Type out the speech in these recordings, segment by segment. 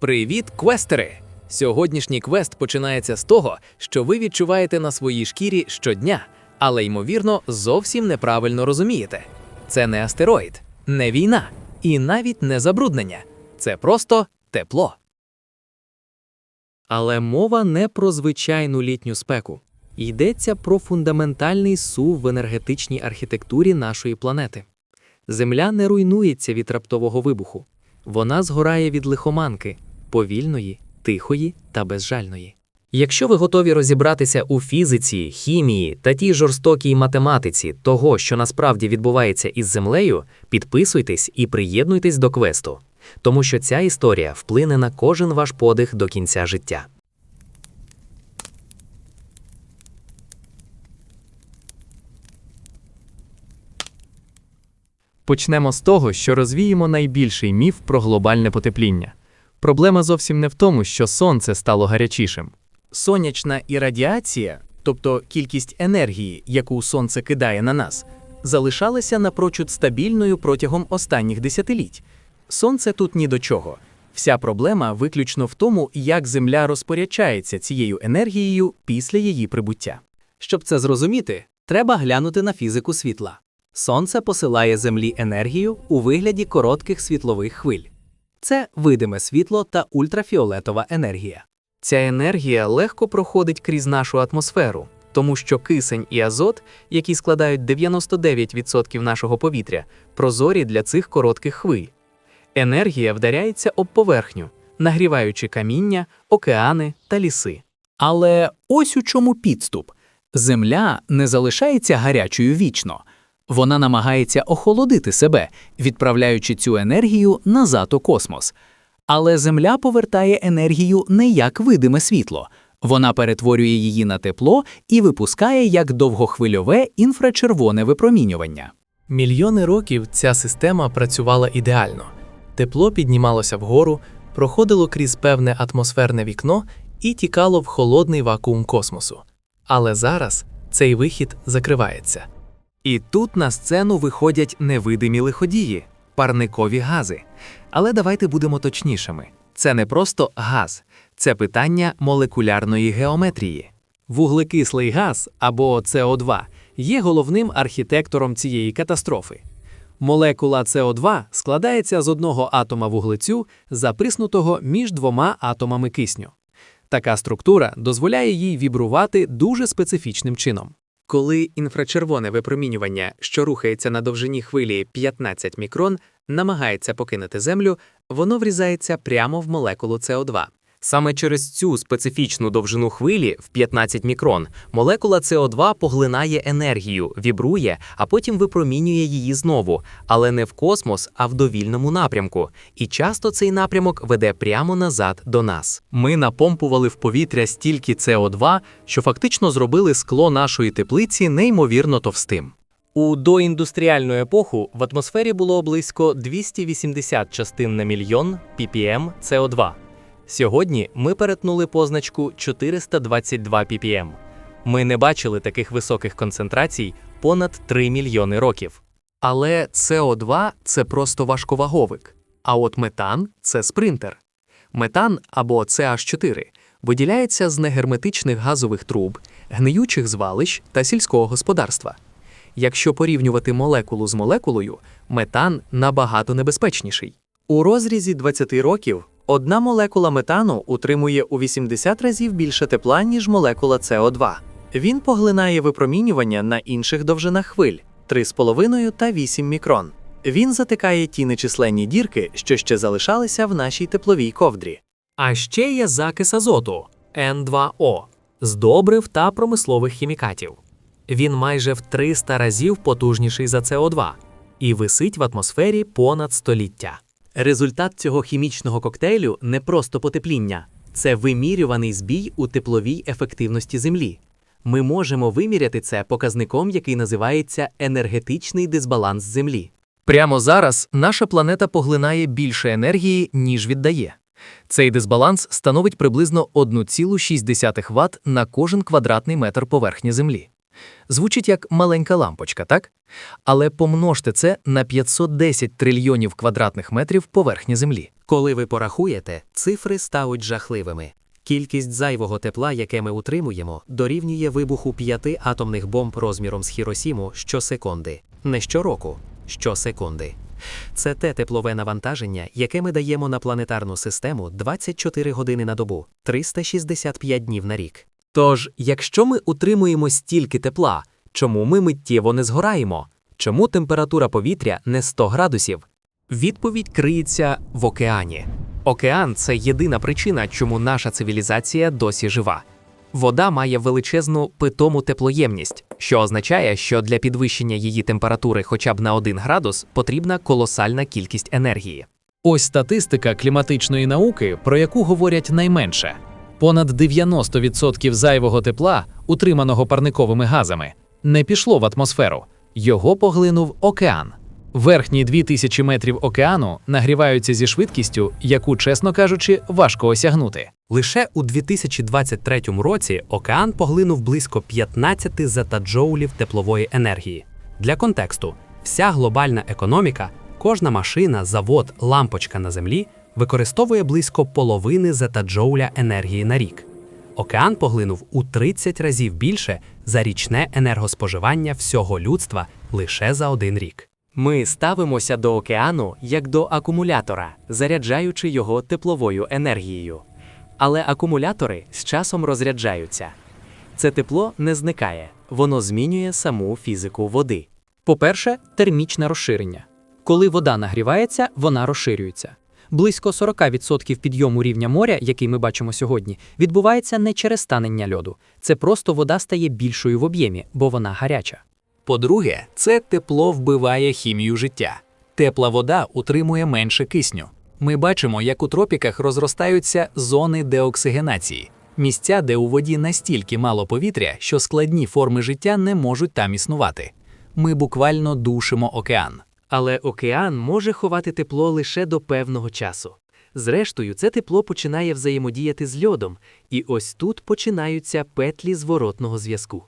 Привіт, квестери! Сьогоднішній квест починається з того, що ви відчуваєте на своїй шкірі щодня, але ймовірно зовсім неправильно розумієте. Це не астероїд, не війна і навіть не забруднення. Це просто тепло. Але мова не про звичайну літню спеку. Йдеться про фундаментальний сув в енергетичній архітектурі нашої планети. Земля не руйнується від раптового вибуху. Вона згорає від лихоманки повільної, тихої та безжальної. Якщо ви готові розібратися у фізиці, хімії та тій жорстокій математиці того, що насправді відбувається із землею, підписуйтесь і приєднуйтесь до квесту, тому що ця історія вплине на кожен ваш подих до кінця життя. Почнемо з того, що розвіємо найбільший міф про глобальне потепління. Проблема зовсім не в тому, що сонце стало гарячішим. Сонячна іррадіація, тобто кількість енергії, яку сонце кидає на нас, залишалася напрочуд стабільною протягом останніх десятиліть. Сонце тут ні до чого. Вся проблема виключно в тому, як Земля розпоряджається цією енергією після її прибуття. Щоб це зрозуміти, треба глянути на фізику світла. Сонце посилає Землі енергію у вигляді коротких світлових хвиль. Це видиме світло та ультрафіолетова енергія. Ця енергія легко проходить крізь нашу атмосферу, тому що кисень і азот, які складають 99% нашого повітря, прозорі для цих коротких хвиль. Енергія вдаряється об поверхню, нагріваючи каміння, океани та ліси. Але ось у чому підступ: Земля не залишається гарячою вічно. Вона намагається охолодити себе, відправляючи цю енергію назад у космос. Але Земля повертає енергію не як видиме світло. Вона перетворює її на тепло і випускає як довгохвильове інфрачервоне випромінювання. Мільйони років ця система працювала ідеально. Тепло піднімалося вгору, проходило крізь певне атмосферне вікно і тікало в холодний вакуум космосу. Але зараз цей вихід закривається. І тут на сцену виходять невидимі лиходії, парникові гази. Але давайте будемо точнішими. Це не просто газ, це питання молекулярної геометрії. Вуглекислий газ або СО2 є головним архітектором цієї катастрофи. Молекула СО2 складається з одного атома вуглецю, заприснутого між двома атомами кисню. Така структура дозволяє їй вібрувати дуже специфічним чином. Коли інфрачервоне випромінювання, що рухається на довжині хвилі 15 мікрон, намагається покинути Землю, воно врізається прямо в молекулу СО2. Саме через цю специфічну довжину хвилі в 15 мікрон молекула СО2 поглинає енергію, вібрує, а потім випромінює її знову, але не в космос, а в довільному напрямку. І часто цей напрямок веде прямо назад до нас. Ми напомпували в повітря стільки СО2, що фактично зробили скло нашої теплиці неймовірно товстим. У доіндустріальну епоху в атмосфері було близько 280 частин на мільйон ppm СО2. Сьогодні ми перетнули позначку 422 ppm. Ми не бачили таких високих концентрацій понад 3 мільйони років. Але СО2 це просто важковаговик, а от метан це спринтер. Метан або CH4 виділяється з негерметичних газових труб, гниючих звалищ та сільського господарства. Якщо порівнювати молекулу з молекулою, метан набагато небезпечніший. У розрізі 20 років одна молекула метану утримує у 80 разів більше тепла, ніж молекула СО2. Він поглинає випромінювання на інших довжинах хвиль 3,5 та 8 мікрон. Він затикає ті нечисленні дірки, що ще залишалися в нашій тепловій ковдрі. А ще є закис азоту N2O з добрив та промислових хімікатів. Він майже в 300 разів потужніший за СО2 і висить в атмосфері понад століття. Результат цього хімічного коктейлю не просто потепління, це вимірюваний збій у тепловій ефективності Землі. Ми можемо виміряти це показником, який називається енергетичний дисбаланс Землі. Прямо зараз наша планета поглинає більше енергії, ніж віддає. Цей дисбаланс становить приблизно 1,6 Вт на кожен квадратний метр поверхні Землі. Звучить як маленька лампочка, так? Але помножте це на 510 трильйонів квадратних метрів поверхні Землі. Коли ви порахуєте, цифри стануть жахливими. Кількість зайвого тепла, яке ми утримуємо, дорівнює вибуху п'яти атомних бомб розміром з Хіросіму щосекунди. Не щороку, щосекунди. Це те теплове навантаження, яке ми даємо на планетарну систему 24 години на добу, 365 днів на рік. Тож, якщо ми утримуємо стільки тепла, чому ми миттєво не згораємо? Чому температура повітря не 100 градусів? Відповідь криється в океані. Океан це єдина причина, чому наша цивілізація досі жива. Вода має величезну питому теплоємність, що означає, що для підвищення її температури хоча б на 1 градус потрібна колосальна кількість енергії. Ось статистика кліматичної науки, про яку говорять найменше. Понад 90% зайвого тепла, утриманого парниковими газами, не пішло в атмосферу. Його поглинув океан. Верхні 2000 метрів океану нагріваються зі швидкістю, яку, чесно кажучи, важко осягнути. Лише у 2023 році океан поглинув близько 15 зетаджоулів теплової енергії. Для контексту, вся глобальна економіка, кожна машина, завод, лампочка на землі використовує близько половини зетаджоуля енергії на рік. Океан поглинув у 30 разів більше за річне енергоспоживання всього людства лише за один рік. Ми ставимося до океану як до акумулятора, заряджаючи його тепловою енергією. Але акумулятори з часом розряджаються. Це тепло не зникає, воно змінює саму фізику води. По-перше, термічне розширення. Коли вода нагрівається, вона розширюється. Близько 40% підйому рівня моря, який ми бачимо сьогодні, відбувається не через станення льоду. Це просто вода стає більшою в об'ємі, бо вона гаряча. По-друге, це тепло вбиває хімію життя. Тепла вода утримує менше кисню. Ми бачимо, як у тропіках розростаються зони деоксигенації, місця, де у воді настільки мало повітря, що складні форми життя не можуть там існувати. Ми буквально душимо океан. Але океан може ховати тепло лише до певного часу. Зрештою, це тепло починає взаємодіяти з льодом, і ось тут починаються петлі зворотного зв'язку.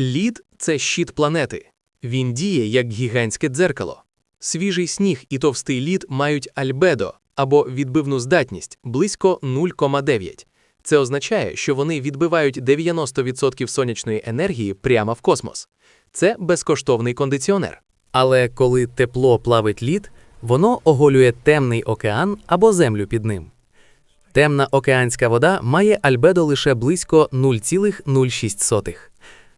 Лід це щит планети. Він діє як гігантське дзеркало. Свіжий сніг і товстий лід мають альбедо або відбивну здатність близько 0,9. Це означає, що вони відбивають 90% сонячної енергії прямо в космос. Це безкоштовний кондиціонер. Але коли тепло плавить лід, воно оголює темний океан або землю під ним. Темна океанська вода має альбедо лише близько 0,06.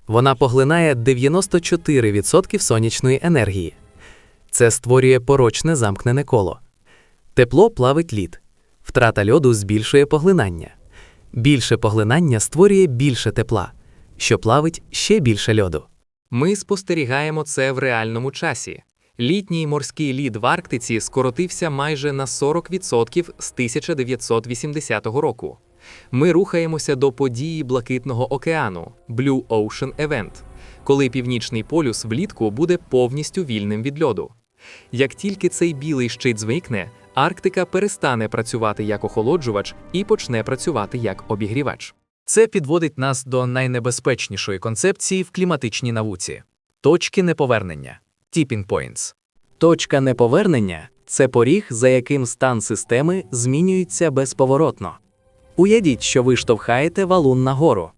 Вона поглинає 94% сонячної енергії. Це створює порочне замкнене коло. Тепло плавить лід. Втрата льоду збільшує поглинання. Більше поглинання створює більше тепла, що плавить ще більше льоду. Ми спостерігаємо це в реальному часі. Літній морський лід в Арктиці скоротився майже на 40% з 1980 року. Ми рухаємося до події Блакитного океану Blue Ocean Event, коли північний полюс влітку буде повністю вільним від льоду. Як тільки цей білий щит зникне, Арктика перестане працювати як охолоджувач і почне працювати як обігрівач. Це підводить нас до найнебезпечнішої концепції в кліматичній науці точки неповернення tipping points. Точка неповернення це поріг, за яким стан системи змінюється безповоротно. Уявіть, що ви штовхаєте валун нагору.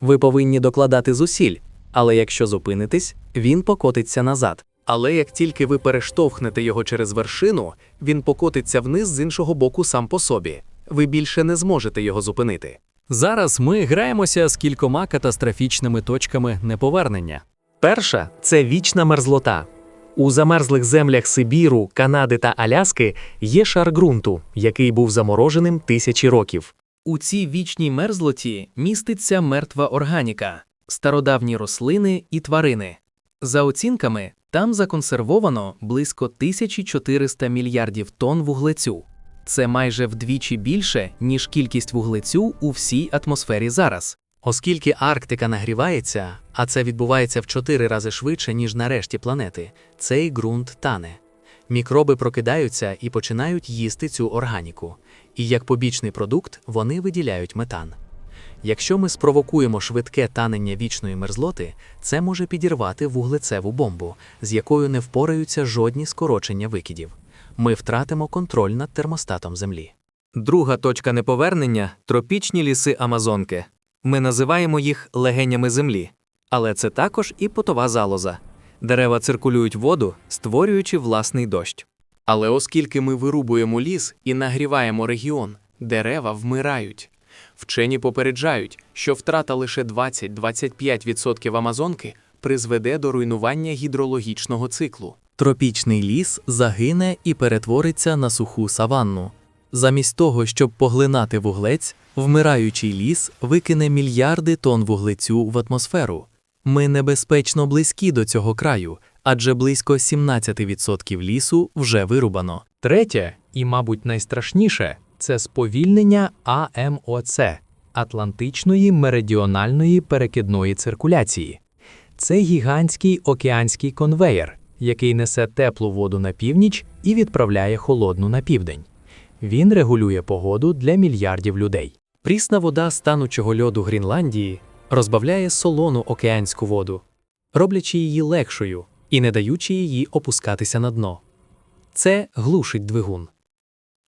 Ви повинні докладати зусиль, але якщо зупинитесь, він покотиться назад. Але як тільки ви перештовхнете його через вершину, він покотиться вниз з іншого боку сам по собі. Ви більше не зможете його зупинити. Зараз ми граємося з кількома катастрофічними точками неповернення. Перша це вічна мерзлота. У замерзлих землях Сибіру, Канади та Аляски є шар ґрунту, який був замороженим тисячі років. У цій вічній мерзлоті міститься мертва органіка, стародавні рослини і тварини. За оцінками, там законсервовано близько 1400 мільярдів тонн вуглецю. Це майже вдвічі більше, ніж кількість вуглецю у всій атмосфері зараз. Оскільки Арктика нагрівається, а це відбувається в чотири рази швидше, ніж на решті планети, цей ґрунт тане. Мікроби прокидаються і починають їсти цю органіку, і як побічний продукт вони виділяють метан. Якщо ми спровокуємо швидке танення вічної мерзлоти, це може підірвати вуглецеву бомбу, з якою не впораються жодні скорочення викидів. Ми втратимо контроль над термостатом Землі. Друга точка неповернення тропічні ліси Амазонки. Ми називаємо їх легенями землі. Але це також і потова залоза. Дерева циркулюють воду, створюючи власний дощ. Але оскільки ми вирубуємо ліс і нагріваємо регіон, дерева вмирають. Вчені попереджають, що втрата лише 20-25% Амазонки призведе до руйнування гідрологічного циклу. Тропічний ліс загине і перетвориться на суху саванну. Замість того, щоб поглинати вуглець, вмираючий ліс викине мільярди тонн вуглецю в атмосферу. Ми небезпечно близькі до цього краю, адже близько 17% лісу вже вирубано. Третє, і, мабуть, найстрашніше це сповільнення АМОЦ Атлантичної меридіональної перекидної циркуляції. Це гігантський океанський конвеєр, який несе теплу воду на північ і відправляє холодну на південь. Він регулює погоду для мільярдів людей. Прісна вода станучого льоду Грінландії розбавляє солону океанську воду, роблячи її легшою і не даючи її опускатися на дно. Це глушить двигун.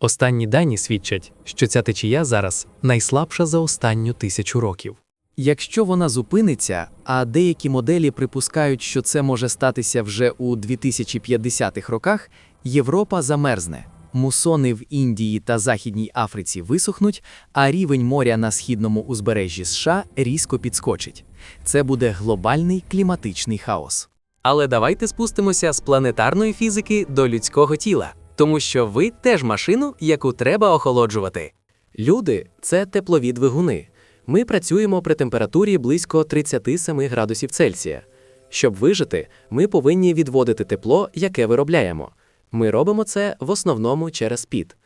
Останні дані свідчать, що ця течія зараз найслабша за останню тисячу років. Якщо вона зупиниться, а деякі моделі припускають, що це може статися вже у 2050-х роках, Європа замерзне. Мусони в Індії та Західній Африці висохнуть, а рівень моря на східному узбережжі США різко підскочить. Це буде глобальний кліматичний хаос. Але давайте спустимося з планетарної фізики до людського тіла, тому що ви теж машину, яку треба охолоджувати. Люди це теплові двигуни. Ми працюємо при температурі близько 37 градусів Цельсія. Щоб вижити, ми повинні відводити тепло, яке виробляємо. Ми робимо це в основному через піт.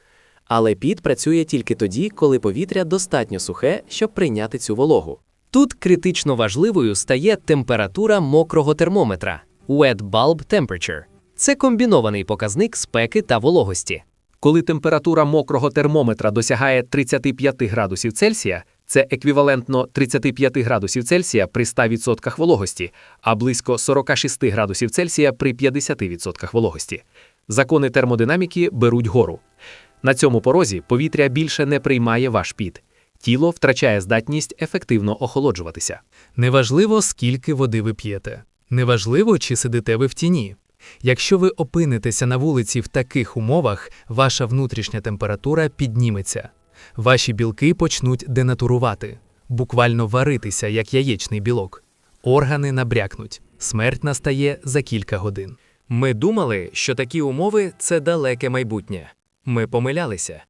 Але піт працює тільки тоді, коли повітря достатньо сухе, щоб прийняти цю вологу. Тут критично важливою стає температура мокрого термометра wet bulb temperature. Це комбінований показник спеки та вологості. Коли температура мокрого термометра досягає 35 градусів Цельсія, це еквівалентно 35 градусів Цельсія при 100% вологості, а близько 46 градусів Цельсія при 50% вологості. Закони термодинаміки беруть гору. На цьому порозі повітря більше не приймає ваш піт. Тіло втрачає здатність ефективно охолоджуватися. Неважливо, скільки води ви п'єте. Неважливо, чи сидите ви в тіні. Якщо ви опинитеся на вулиці в таких умовах, ваша внутрішня температура підніметься. Ваші білки почнуть денатурувати, буквально варитися, як яєчний білок. Органи набрякнуть. Смерть настає за кілька годин. Ми думали, що такі умови це далеке майбутнє. Ми помилялися.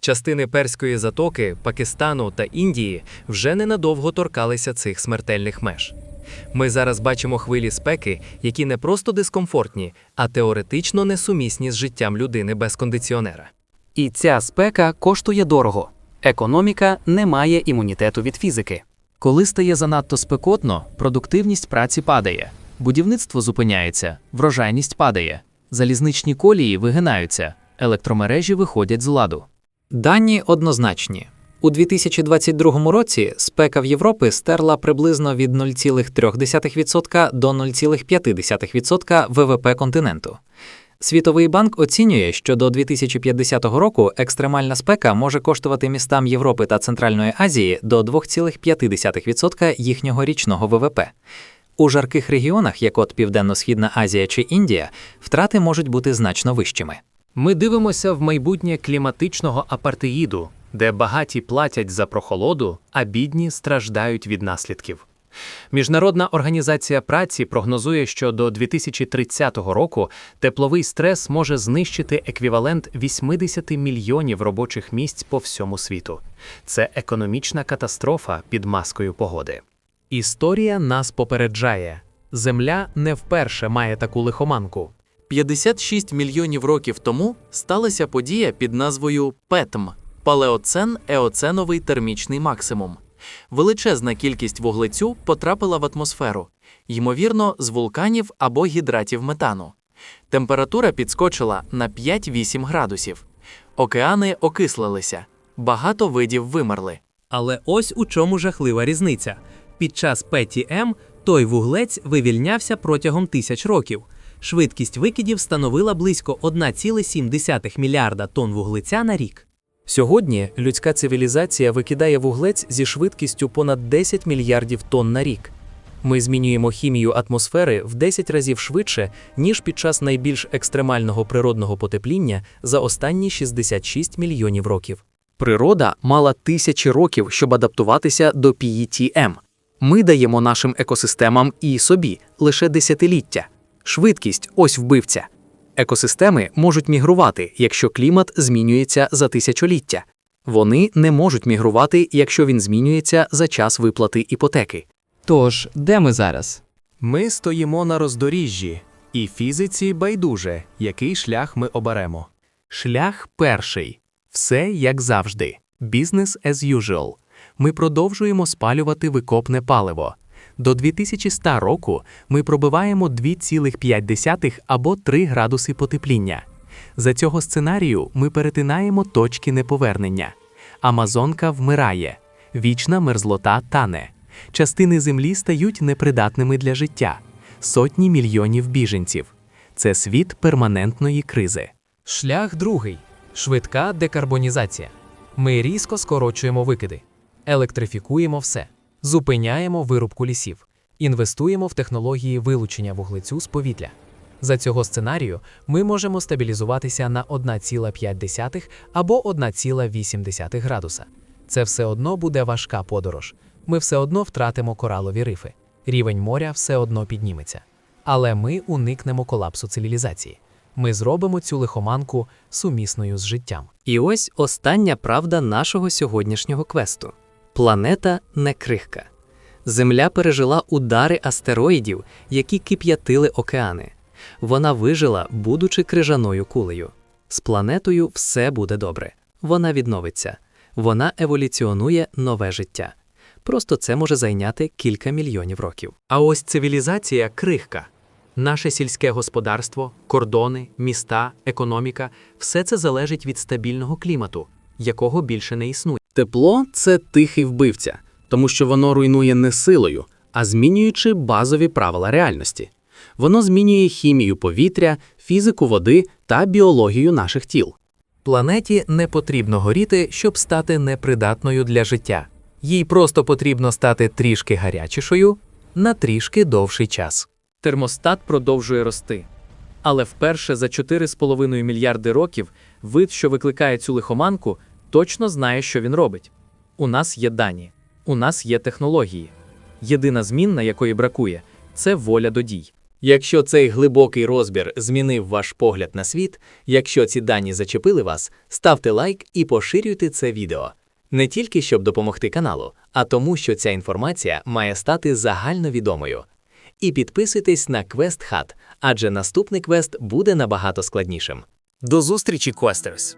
Частини Перської затоки, Пакистану та Індії вже ненадовго торкалися цих смертельних меж. Ми зараз бачимо хвилі спеки, які не просто дискомфортні, а теоретично несумісні з життям людини без кондиціонера. І ця спека коштує дорого. Економіка не має імунітету від фізики. Коли стає занадто спекотно, продуктивність праці падає, будівництво зупиняється, врожайність падає, залізничні колії вигинаються, електромережі виходять з ладу. Дані однозначні. У 2022 році спека в Європі стерла приблизно від 0,3% до 0,5% ВВП континенту. Світовий банк оцінює, що до 2050 року екстремальна спека може коштувати містам Європи та Центральної Азії до 2,5% їхнього річного ВВП. У жарких регіонах, як от Південно-Східна Азія чи Індія, втрати можуть бути значно вищими. Ми дивимося в майбутнє кліматичного апартеїду, де багаті платять за прохолоду, а бідні страждають від наслідків. Міжнародна організація праці прогнозує, що до 2030 року тепловий стрес може знищити еквівалент 80 мільйонів робочих місць по всьому світу. Це економічна катастрофа під маскою погоди. Історія нас попереджає: Земля не вперше має таку лихоманку. 56 мільйонів років тому сталася подія під назвою ПЕТМ палеоцен еоценовий термічний максимум. Величезна кількість вуглецю потрапила в атмосферу, ймовірно, з вулканів або гідратів метану. Температура підскочила на 5-8 градусів. Океани окислилися, багато видів вимерли. Але ось у чому жахлива різниця. Під час ПТМ той вуглець вивільнявся протягом тисяч років. Швидкість викидів становила близько 1,7 мільярда тонн вуглеця на рік. Сьогодні людська цивілізація викидає вуглець зі швидкістю понад 10 мільярдів тонн на рік. Ми змінюємо хімію атмосфери в 10 разів швидше, ніж під час найбільш екстремального природного потепління за останні 66 мільйонів років. Природа мала тисячі років, щоб адаптуватися до PETM. Ми даємо нашим екосистемам і собі лише десятиліття. Швидкість ось вбивця. Екосистеми можуть мігрувати, якщо клімат змінюється за тисячоліття. Вони не можуть мігрувати, якщо він змінюється за час виплати іпотеки. Тож, де ми зараз? Ми стоїмо на роздоріжжі, і фізиці байдуже, який шлях ми оберемо. Шлях перший все як завжди. Business as usual. Ми продовжуємо спалювати викопне паливо. До 2100 року ми пробиваємо 2,5 або 3 градуси потепління. За цього сценарію ми перетинаємо точки неповернення. Амазонка вмирає, вічна мерзлота тане. Частини землі стають непридатними для життя. Сотні мільйонів біженців. Це світ перманентної кризи. Шлях другий швидка декарбонізація. Ми різко скорочуємо викиди, електрифікуємо все, зупиняємо вирубку лісів, інвестуємо в технології вилучення вуглецю з повітря. За цього сценарію ми можемо стабілізуватися на 1,5 або 1,8 градуса. Це все одно буде важка подорож. Ми все одно втратимо коралові рифи. Рівень моря все одно підніметься. Але ми уникнемо колапсу цивілізації. Ми зробимо цю лихоманку сумісною з життям. І ось остання правда нашого сьогоднішнього квесту: планета не крихка. Земля пережила удари астероїдів, які кип'ятили океани. Вона вижила, будучи крижаною кулею. З планетою все буде добре. Вона відновиться. Вона еволюціонує нове життя. Просто це може зайняти кілька мільйонів років. А ось цивілізація крихка. Наше сільське господарство, кордони, міста, економіка все це залежить від стабільного клімату, якого більше не існує. Тепло це тихий вбивця, тому що воно руйнує не силою, а змінюючи базові правила реальності. Воно змінює хімію повітря, фізику води та біологію наших тіл. Планеті не потрібно горіти, щоб стати непридатною для життя. Їй просто потрібно стати трішки гарячішою на трішки довший час. Термостат продовжує рости. Але вперше за 4,5 мільярди років вид, що викликає цю лихоманку, точно знає, що він робить. У нас є дані, у нас є технології. Єдина змінна, якої бракує, це воля до дій. Якщо цей глибокий розбір змінив ваш погляд на світ, якщо ці дані зачепили вас, ставте лайк і поширюйте це відео. Не тільки щоб допомогти каналу, а тому, що ця інформація має стати загальновідомою. І підписуйтесь на Квест Хат, адже наступний квест буде набагато складнішим. До зустрічі, Квестерс!